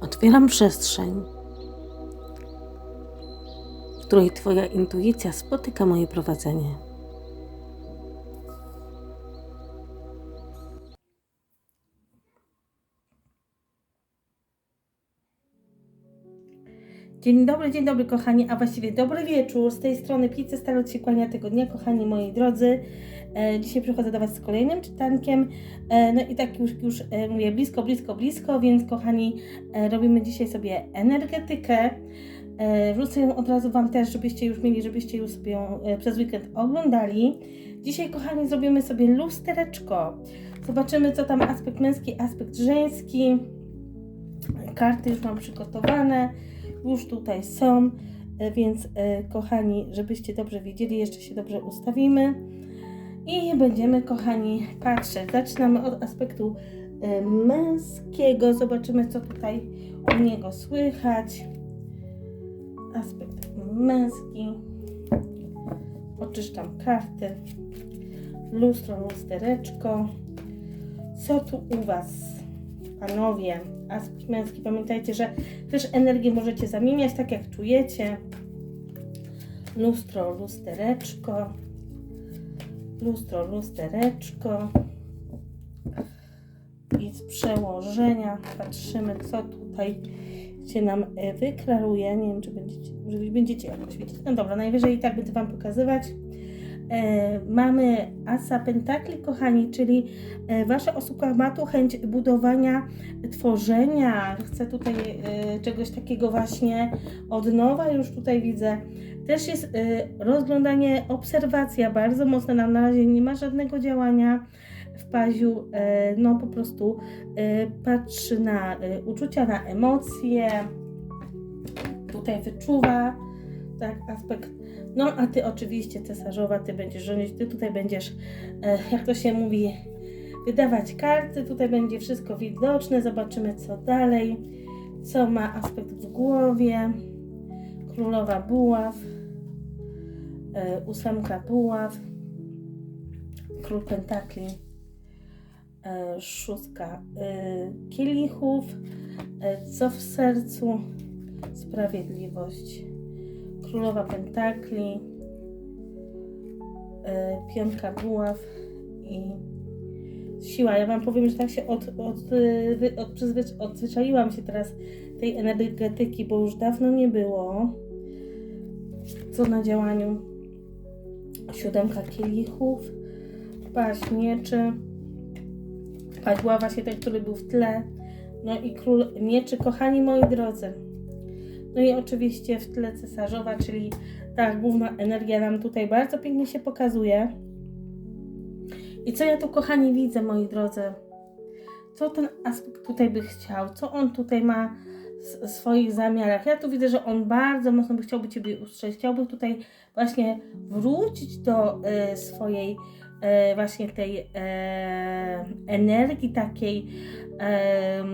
Otwieram przestrzeń, w której Twoja intuicja spotyka moje prowadzenie. Dzień dobry, dzień dobry kochani, a właściwie dobry wieczór. Z tej strony Pizza Starot się kłania tego dnia, kochani moi drodzy. E, dzisiaj przychodzę do Was z kolejnym czytankiem. E, no i tak już, już e, mówię blisko, blisko, blisko, więc kochani, e, robimy dzisiaj sobie energetykę. E, wrzucę ją od razu Wam też, żebyście już mieli, żebyście już sobie ją e, przez weekend oglądali. Dzisiaj, kochani, zrobimy sobie lustereczko. Zobaczymy, co tam aspekt męski, aspekt żeński. Karty już mam przygotowane już tutaj są, e, więc e, kochani, żebyście dobrze wiedzieli, jeszcze się dobrze ustawimy i będziemy, kochani, patrzeć. Zaczynamy od aspektu e, męskiego. Zobaczymy, co tutaj u niego słychać. Aspekt męski. Oczyszczam karty. Lustro, lustereczko. Co tu u Was, panowie? Aspekt męski. Pamiętajcie, że też energię możecie zamieniać tak jak czujecie. Lustro, lustereczko. Lustro, lustereczko. I z przełożenia patrzymy, co tutaj się nam e, wyklaruje. Nie wiem, czy będziecie, czy będziecie jakoś widzieć. No dobra, najwyżej i tak będę Wam pokazywać. E, mamy Asa Pentakli, kochani, czyli e, Wasza osóbka ma tu chęć budowania, tworzenia, chce tutaj e, czegoś takiego właśnie od nowa, już tutaj widzę. Też jest rozglądanie, obserwacja bardzo mocna, nam na razie nie ma żadnego działania w paziu, no po prostu patrzy na uczucia, na emocje, tutaj wyczuwa, tak, aspekt no, a ty oczywiście cesarzowa, ty będziesz rządzić, ty tutaj będziesz, e, jak to się mówi, wydawać karty, tutaj będzie wszystko widoczne, zobaczymy co dalej, co ma aspekt w głowie, królowa buław, e, ósemka buław, król pentakli, e, szóstka kielichów, co w sercu, sprawiedliwość królowa pentakli, e, piątka buław i siła. Ja Wam powiem, że tak się od, od, od, odzwyczaiłam się teraz tej energetyki, bo już dawno nie było. Co na działaniu? Siódemka kielichów, paź mieczy, paź ława się ten, który był w tle, no i król mieczy. Kochani moi drodzy, no i oczywiście w tle cesarzowa, czyli ta główna energia nam tutaj bardzo pięknie się pokazuje. I co ja tu, kochani, widzę, moi drodzy? Co ten aspekt tutaj by chciał? Co on tutaj ma w swoich zamiarach? Ja tu widzę, że on bardzo mocno by chciałby Ciebie ustrzec. Chciałby tutaj właśnie wrócić do e, swojej e, właśnie tej e, energii takiej e,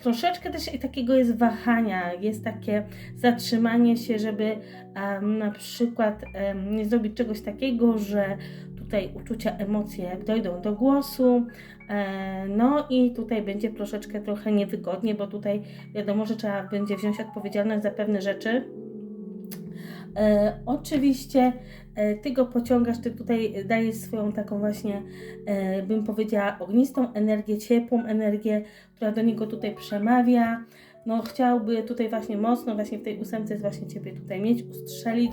troszeczkę też takiego jest wahania, jest takie zatrzymanie się, żeby em, na przykład em, nie zrobić czegoś takiego, że tutaj uczucia, emocje dojdą do głosu, e, no i tutaj będzie troszeczkę trochę niewygodnie, bo tutaj wiadomo, że trzeba będzie wziąć odpowiedzialność za pewne rzeczy. E, oczywiście ty go pociągasz, ty tutaj dajesz swoją taką właśnie, e, bym powiedziała, ognistą energię, ciepłą energię, która do niego tutaj przemawia. No, chciałby tutaj właśnie mocno, właśnie w tej ósemce jest właśnie Ciebie tutaj mieć, ustrzelić.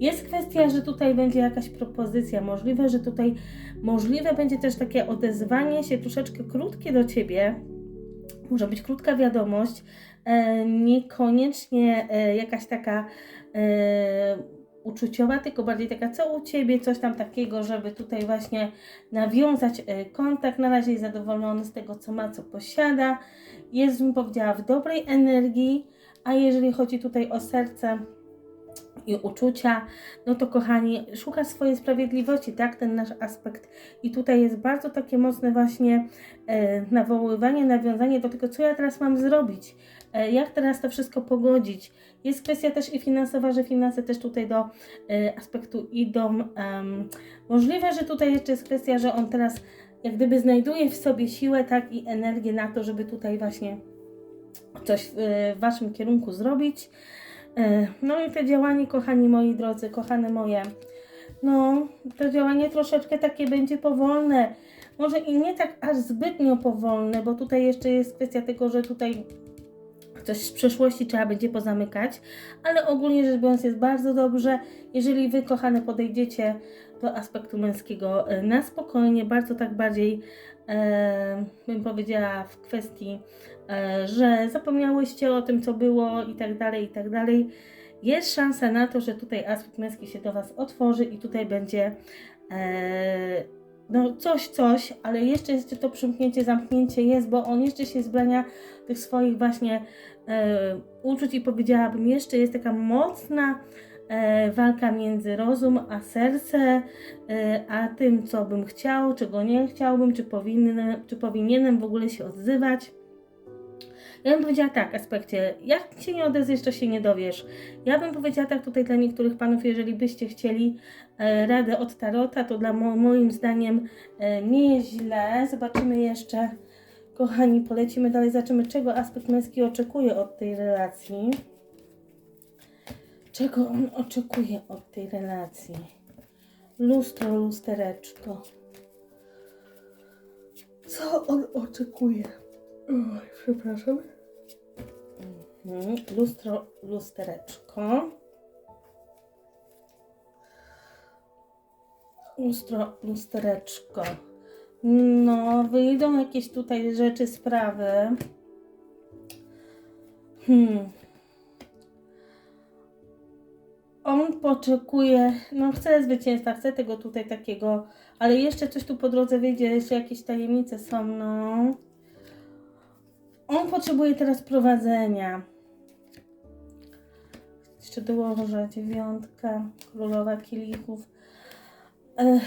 Jest kwestia, że tutaj będzie jakaś propozycja, możliwe, że tutaj możliwe będzie też takie odezwanie się troszeczkę krótkie do Ciebie. Może być krótka wiadomość, e, niekoniecznie e, jakaś taka e, uczuciowa, tylko bardziej taka, co u Ciebie, coś tam takiego, żeby tutaj właśnie nawiązać e, kontakt. Na razie jest zadowolony z tego, co ma, co posiada. Jest, bym powiedziała, w dobrej energii, a jeżeli chodzi tutaj o serce i uczucia, no to kochani, szuka swojej sprawiedliwości, tak, ten nasz aspekt. I tutaj jest bardzo takie mocne właśnie e, nawoływanie, nawiązanie do tego, co ja teraz mam zrobić, jak teraz to wszystko pogodzić. Jest kwestia też i finansowa, że finanse też tutaj do e, aspektu idą. Możliwe, że tutaj jeszcze jest kwestia, że on teraz jak gdyby znajduje w sobie siłę, tak i energię na to, żeby tutaj właśnie coś w, w Waszym kierunku zrobić. E, No i te działanie, kochani moi drodzy, kochane moje, no to działanie troszeczkę takie będzie powolne. Może i nie tak aż zbytnio powolne, bo tutaj jeszcze jest kwestia tego, że tutaj coś z przeszłości trzeba będzie pozamykać, ale ogólnie rzecz biorąc jest bardzo dobrze. Jeżeli Wy, kochane, podejdziecie do aspektu męskiego e, na spokojnie, bardzo tak bardziej, e, bym powiedziała, w kwestii, e, że zapomniałyście o tym, co było i tak dalej, i tak dalej, jest szansa na to, że tutaj aspekt męski się do Was otworzy i tutaj będzie e, no coś, coś, ale jeszcze jeszcze to przymknięcie, zamknięcie jest, bo on jeszcze się zbrania tych swoich właśnie uczuć i powiedziałabym, jeszcze jest taka mocna e, walka między rozum a serce, e, a tym, co bym chciał, czego nie chciałbym, czy, powinny, czy powinienem w ogóle się odzywać. Ja bym powiedziała tak, aspekcie, jak się nie odezwiesz, to się nie dowiesz. Ja bym powiedziała tak tutaj dla niektórych panów, jeżeli byście chcieli e, radę od Tarota, to dla mo- moim zdaniem e, nie jest źle. Zobaczymy jeszcze, kochani, polecimy dalej, zobaczymy czego aspekt męski oczekuje od tej relacji. Czego on oczekuje od tej relacji? Lustro, lustereczko. Co on oczekuje? Oj, przepraszam. Mhm. Lustro, lustereczko. Lustro, lustereczko. No, wyjdą jakieś tutaj rzeczy, sprawy. Hmm. On poczekuje, no chce zwycięstwa, chce tego tutaj takiego, ale jeszcze coś tu po drodze wyjdzie, jeszcze jakieś tajemnice są, no. On potrzebuje teraz prowadzenia. Jeszcze dołożę dziewiątka, królowa kielichów. Ech,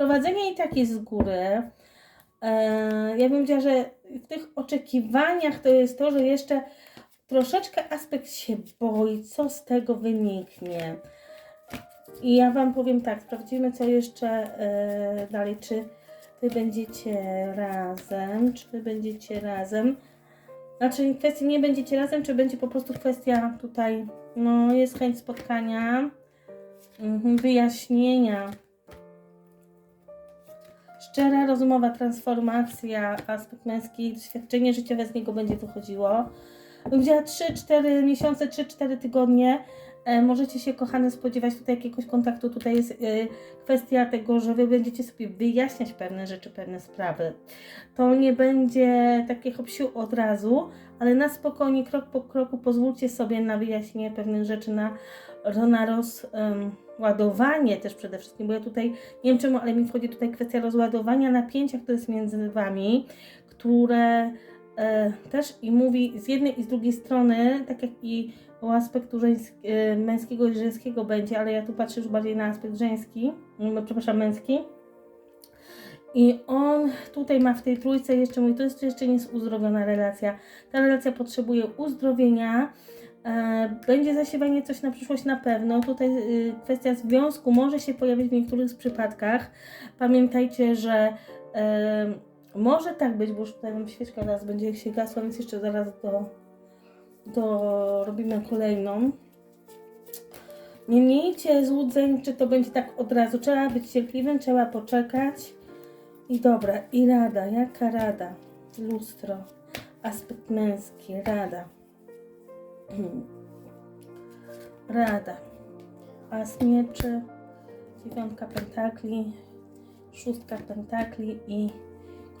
prowadzenie i tak jest z góry. Ech, ja bym powiedziała, że w tych oczekiwaniach to jest to, że jeszcze troszeczkę aspekt się boi, co z tego wyniknie. I ja Wam powiem tak, sprawdzimy co jeszcze e, dalej, czy Wy będziecie razem, czy Wy będziecie razem. Znaczy kwestii nie będziecie razem, czy będzie po prostu kwestia tutaj, no jest chęć spotkania, mhm, wyjaśnienia. Szczera, rozumowa transformacja, aspekt męski, doświadczenie życiowe z niego będzie wychodziło. Wzięła 3-4 miesiące, 3-4 tygodnie. E, możecie się, kochane, spodziewać tutaj jakiegoś kontaktu. Tutaj jest e, kwestia tego, że Wy będziecie sobie wyjaśniać pewne rzeczy, pewne sprawy. To nie będzie takie hopsiu od razu, ale na spokojnie, krok po kroku pozwólcie sobie na wyjaśnienie pewnych rzeczy, na, na rozładowanie też przede wszystkim, bo ja tutaj, nie wiem czemu, ale mi wchodzi tutaj kwestia rozładowania napięcia, które jest między Wami, które e, też i mówi z jednej i z drugiej strony, tak jak i o aspektu e, męskiego i żeńskiego będzie, ale ja tu patrzę już bardziej na aspekt żeński, mm, przepraszam, męski. I on tutaj ma w tej trójce jeszcze mówi, to jest jeszcze nie jest uzdrowiona relacja. Ta relacja potrzebuje uzdrowienia. E, będzie zasiewanie coś na przyszłość na pewno. Tutaj y, kwestia związku może się pojawić w niektórych przypadkach. Pamiętajcie, że e, może tak być, bo już tutaj mam świeczka zaraz będzie się gasła, więc jeszcze zaraz do, do robimy kolejną. Nie miejcie złudzeń, czy to będzie tak od razu. Trzeba być cierpliwym, trzeba poczekać. I dobra, i rada, jaka rada? Lustro, aspekt męski, rada. Rada. As mieczy, dziewiątka pentakli, szóstka pentakli i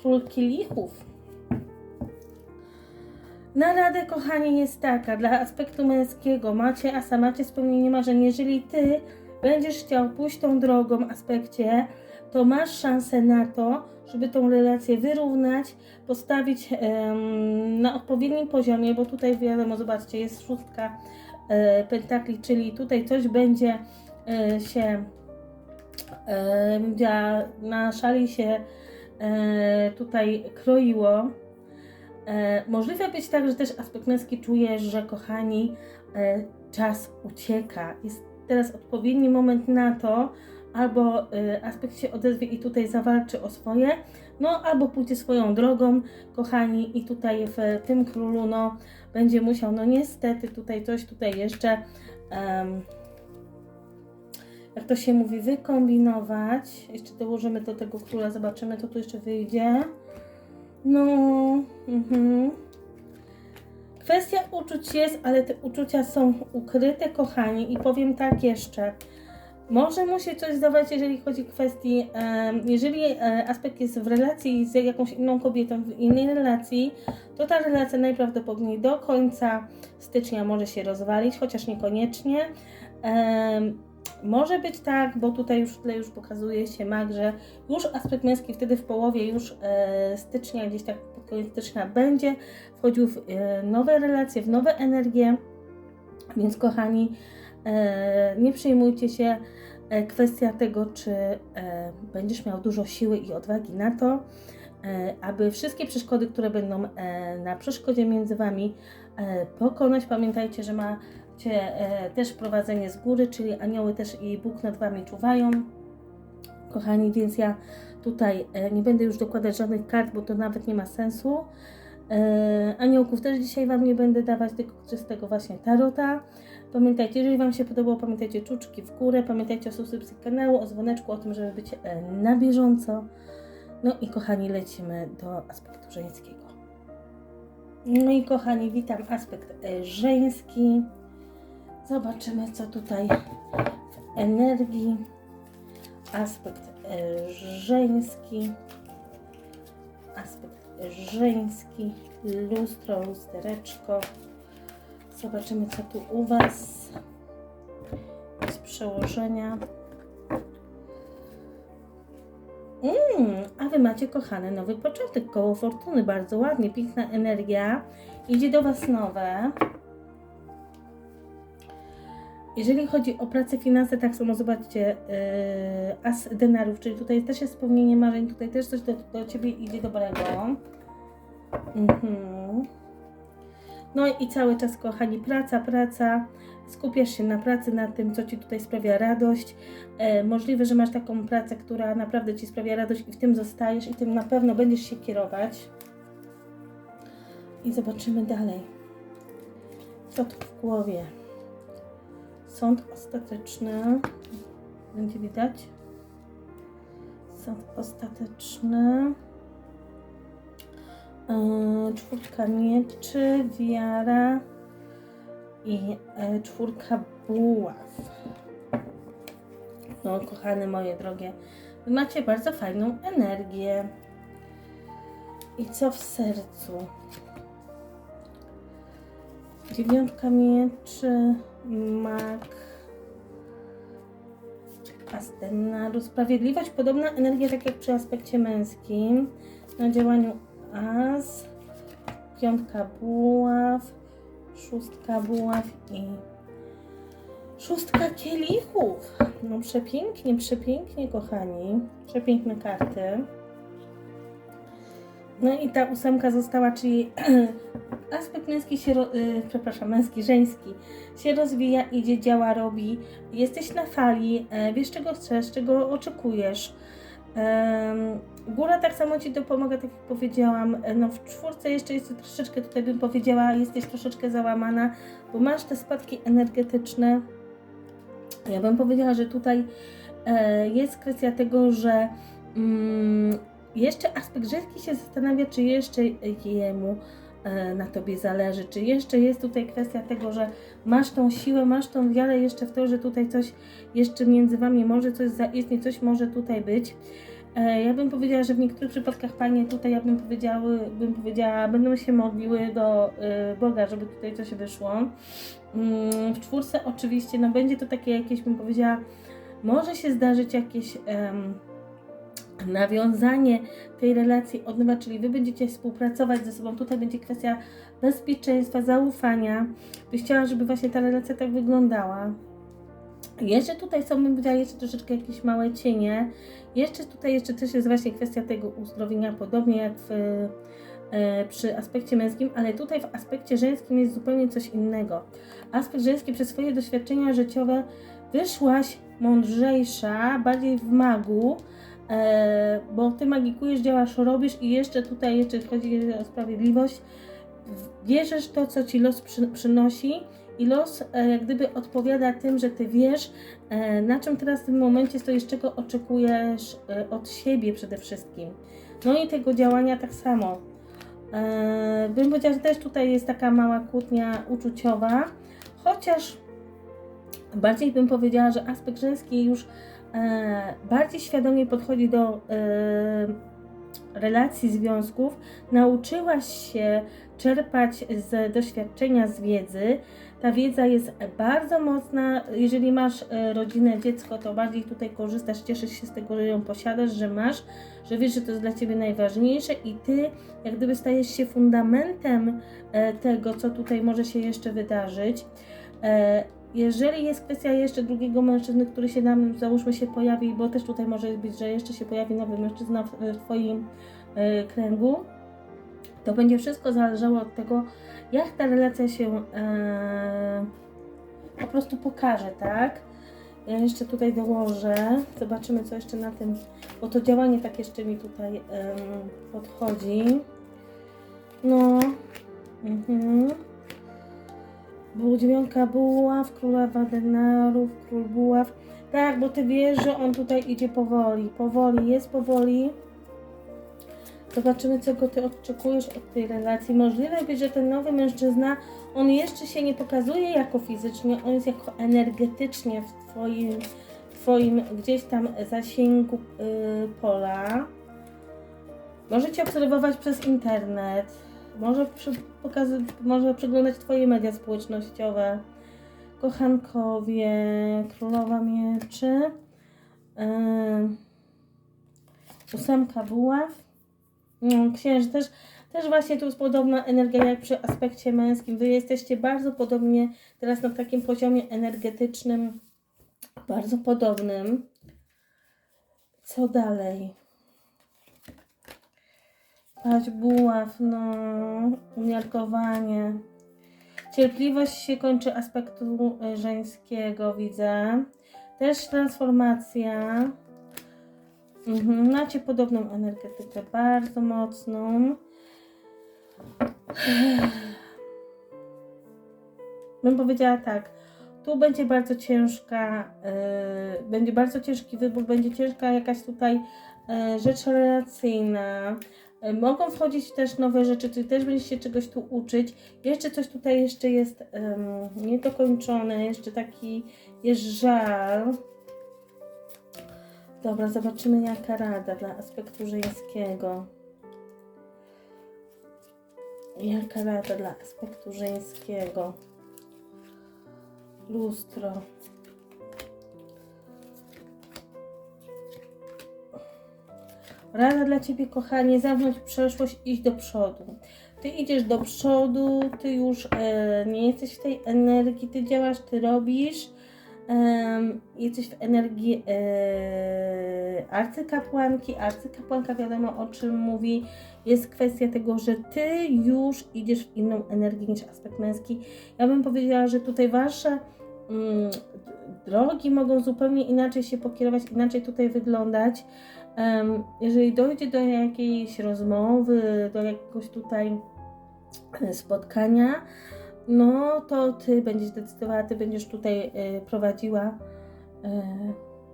król kielichów. Na radę, kochani, jest taka, dla aspektu męskiego macie asa, macie spełnienie marzeń. Jeżeli ty będziesz chciał pójść tą drogą aspekcie, to masz szansę na to, żeby tą relację wyrównać, postawić em, na odpowiednim poziomie, bo tutaj wiadomo, zobaczcie, jest szóstka e, pentakli, czyli tutaj coś będzie e, się e, na szali się e, tutaj kroiło. E, możliwe być tak, że też aspekt męski czujesz, że kochani, e, czas ucieka. Jest teraz odpowiedni moment na to, albo y, aspekt się odezwie i tutaj zawalczy o swoje. no albo pójdzie swoją drogą, kochani, i tutaj w tym królu, no będzie musiał, no niestety tutaj coś tutaj jeszcze, em, jak to się mówi, wykombinować. Jeszcze dołożymy do tego króla, zobaczymy, co tu jeszcze wyjdzie. No, mhm. Kwestia uczuć jest, ale te uczucia są ukryte, kochani, i powiem tak jeszcze. Może mu się coś zdawać, jeżeli chodzi o kwestii, jeżeli e, aspekt jest w relacji z jakąś inną kobietą, w innej relacji, to ta relacja najprawdopodobniej do końca stycznia może się rozwalić, chociaż niekoniecznie. Może być tak, bo tutaj już w tle już pokazuje się mag, że już aspekt męski wtedy w połowie już e, stycznia, gdzieś tak pod koniec stycznia będzie wchodził w e, nowe relacje, w nowe energie. Więc kochani, nie przejmujcie się e, kwestia tego, czy e, będziesz miał dużo siły i odwagi na to, e, aby wszystkie przeszkody, które będą e, na przeszkodzie między Wami e, pokonać. Pamiętajcie, że macie e, też prowadzenie z góry, czyli anioły też i Bóg nad Wami czuwają. Kochani, więc ja tutaj e, nie będę już dokładać żadnych kart, bo to nawet nie ma sensu. E, aniołków też dzisiaj Wam nie będę dawać, tylko czystego właśnie tarota. Pamiętajcie, jeżeli Wam się podobało, pamiętajcie czuczki w górę, pamiętajcie o subskrypcji kanału, o dzwoneczku, o tym, żeby być e, na bieżąco. No i kochani, lecimy do aspektu żeńskiego. No i kochani, witam aspekt e, żeński. Zobaczymy, co tutaj w energii. Aspekt żeński. Aspekt żeński. Lustro, lustereczko. Zobaczymy, co tu u Was z przełożenia. Mm, a Wy macie, kochane, nowy początek, koło fortuny. Bardzo ładnie, piękna energia. Idzie do Was nowe. Jeżeli chodzi o pracę, finanse, tak samo zobaczcie, yy, as denarów, czyli tutaj też jest spełnienie marzeń, tutaj też coś do, do Ciebie idzie dobrego. Mhm. No i cały czas, kochani, praca, praca. Skupiasz się na pracy, na tym, co Ci tutaj sprawia radość. E, możliwe, że masz taką pracę, która naprawdę Ci sprawia radość i w tym zostajesz i tym na pewno będziesz się kierować. I zobaczymy dalej. Co tu w głowie? Sąd ostateczny. Będzie widać? Sąd ostateczny. Yy, czwórka mieczy, wiara i e, czwórka buław. No, kochane moje drogie, wy macie bardzo fajną energię. I co w sercu? Dziewiątka mieczy, mak, astenaru, sprawiedliwość, podobna energia tak jak przy aspekcie męskim, na działaniu as, piątka buław, szóstka buław i szóstka kielichów. No przepięknie, przepięknie kochani, przepiękne karty. No i ta ósemka została, czyli aspekt męski się, y, przepraszam, męski, żeński się rozwija, idzie, działa, robi. Jesteś na fali, e, wiesz czego chcesz, czego oczekujesz. Góra tak samo Ci dopomaga, tak jak powiedziałam. E, No w czwórce jeszcze jest troszeczkę, tutaj bym powiedziała, jesteś troszeczkę załamana, bo masz te spadki energetyczne. Ja bym powiedziała, że tutaj e, jest kwestia tego, że mm, jeszcze aspekt żeński się zastanawia, czy jeszcze jemu e, na Tobie zależy, czy jeszcze jest tutaj kwestia tego, że masz tą siłę, masz tą wiarę jeszcze w to, że tutaj coś jeszcze między Wami może coś zaistnieć, coś może tutaj być. E, Ja bym powiedziała, że w niektórych przypadkach panie tutaj, ja bym powiedziała, bym powiedziała będą się modliły do y, Boga, żeby tutaj coś wyszło. Mm, W czwórce oczywiście, no będzie to takie jakieś, bym powiedziała, może się zdarzyć jakieś em, nawiązanie tej relacji od nowa, czyli wy będziecie współpracować ze sobą. Tutaj będzie kwestia bezpieczeństwa, zaufania. Byś chciała, żeby właśnie ta relacja tak wyglądała. Jeszcze tutaj są, bym powiedziała, jeszcze troszeczkę jakieś małe cienie. Jeszcze tutaj jeszcze też jest właśnie kwestia tego uzdrowienia, podobnie jak w, e, przy aspekcie męskim, ale tutaj w aspekcie żeńskim jest zupełnie coś innego. Aspekt żeński przez swoje doświadczenia życiowe wyszłaś mądrzejsza, bardziej w magu, bo ty magikujesz, działasz, robisz i jeszcze tutaj, jeszcze chodzi o sprawiedliwość, bierzesz to, co ci los przy, przynosi i los e, jak gdyby odpowiada tym, że ty wiesz, e, na czym teraz w tym momencie stoisz, czego oczekujesz e, od siebie przede wszystkim. No i tego działania tak samo. E, bym powiedziała, że też tutaj jest taka mała kłótnia uczuciowa, chociaż bardziej bym powiedziała, że aspekt żeński już e, bardziej świadomie podchodzi do e, relacji, związków, nauczyłaś się czerpać z doświadczenia, z wiedzy. Ta wiedza jest bardzo mocna. Jeżeli masz e, rodzinę, dziecko, to bardziej tutaj korzystasz, cieszysz się z tego, że ją posiadasz, że masz, że wiesz, że to jest dla ciebie najważniejsze i ty jak gdyby stajesz się fundamentem e, tego, co tutaj może się jeszcze wydarzyć. Jeżeli jest kwestia jeszcze drugiego mężczyzny, który się nam, załóżmy, się pojawi, bo też tutaj może być, że jeszcze się pojawi nowy mężczyzna w, w Twoim e, kręgu, to będzie wszystko zależało od tego, jak ta relacja się e, po prostu pokaże, tak? Ja jeszcze tutaj dołożę, zobaczymy co jeszcze na tym, bo to działanie tak jeszcze mi tutaj em, podchodzi. No, mhm. Był dziewiątka buław, królowa denarów, król buław. Tak, bo ty wiesz, że on tutaj idzie powoli. Powoli, jest powoli. Zobaczymy, czego ty oczekujesz od tej relacji. Możliwe być, że ten nowy mężczyzna, on jeszcze się nie pokazuje jako fizycznie, on jest jako energetycznie w twoim, twoim gdzieś tam zasięgu yy, pola. Możecie obserwować przez internet. Może, przy, pokazy, może przeglądać Twoje media społecznościowe. Kochankowie, Królowa Mieczy. Yy, ósemka buław. No, księży też, też właśnie tu jest podobna energia jak przy aspekcie męskim. Wy jesteście bardzo podobnie teraz na takim poziomie energetycznym, bardzo podobnym. Co dalej? Pać buław, no, umiarkowanie. Cierpliwość się kończy aspektu e, żeńskiego, widzę. Też transformacja. Mhm, macie podobną energetykę, bardzo mocną. Bym powiedziała tak. Tu będzie bardzo ciężka, yy, będzie bardzo ciężki wybór, będzie ciężka jakaś tutaj yy, rzecz relacyjna. Yy, mogą wchodzić też nowe rzeczy, ty też będziesz się czegoś tu uczyć. Jeszcze coś tutaj jeszcze jest yy, niedokończone, jeszcze taki jest żal. Dobra, zobaczymy jaka rada dla aspektu żeńskiego. Jaka rada dla aspektu żeńskiego? Lustro. Rada dla Ciebie, kochanie, zamknąć przeszłość, iść do przodu. Ty idziesz do przodu, Ty już e, nie jesteś w tej energii, Ty działasz, Ty robisz. Um, jesteś w energii e, arcykapłanki. Arcykapłanka wiadomo o czym mówi. Jest kwestia tego, że ty już idziesz w inną energię niż aspekt męski. Ja bym powiedziała, że tutaj wasze mm, drogi mogą zupełnie inaczej się pokierować, inaczej tutaj wyglądać. Jeżeli dojdzie do jakiejś rozmowy, do jakiegoś tutaj e, spotkania, no to ty będziesz decydowała, ty będziesz tutaj y, prowadziła y,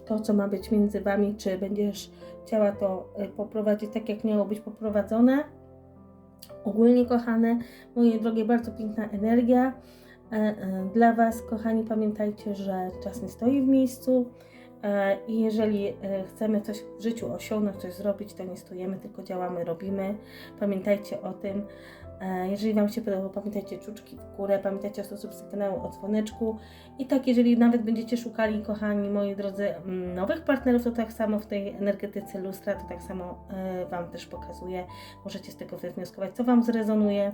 to, co ma być między wami, czy będziesz chciała to poprowadzić tak, jak miało być poprowadzone. Ogólnie, kochane, moje drogie, bardzo piękna energia. Dla Was, kochani, pamiętajcie, że czas nie stoi w miejscu i jeżeli chcemy coś w życiu osiągnąć, coś zrobić, to nie stojemy, tylko działamy, robimy. Pamiętajcie o tym. E, jeżeli Wam się podobało, pamiętajcie czuczki w górę, pamiętajcie o subskrypcji kanału, o dzwoneczku. I tak, jeżeli nawet będziecie szukali, kochani moi drodzy, mm, nowych partnerów, to tak samo w tej energetyce lustra, to tak samo e, Wam też pokazuję. Możecie z tego wywnioskować, co Wam zrezonuje.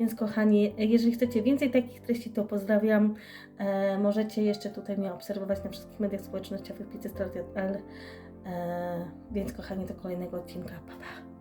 Więc kochani, jeżeli chcecie więcej takich treści, to pozdrawiam. E, możecie jeszcze tutaj mnie obserwować na wszystkich mediach społecznościowych, Picy Więc kochani, do kolejnego odcinka. Pa, pa.